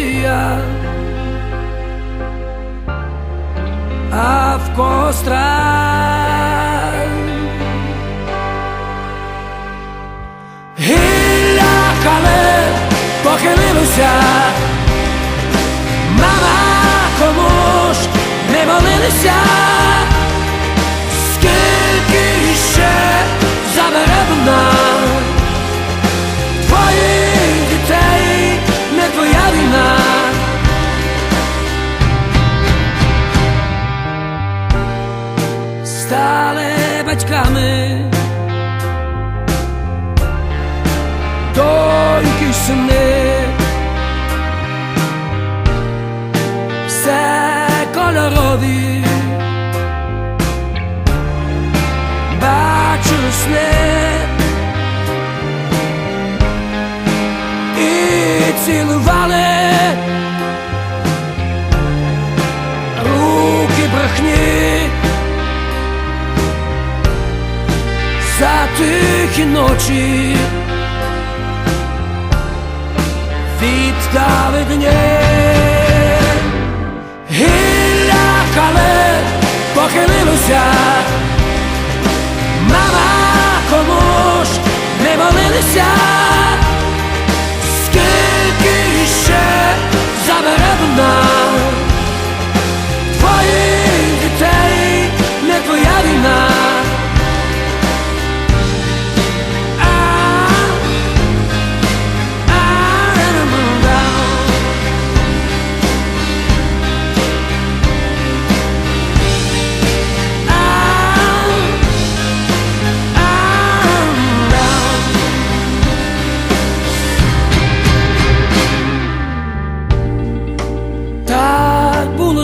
dia. I've construct ξεκάμε τον κύσνε σε κολοροδί. Тихі ночі. від дні.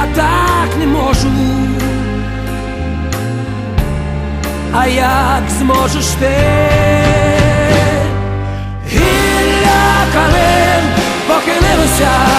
я так не можу, а як зможеш ти гілля калин покинилося.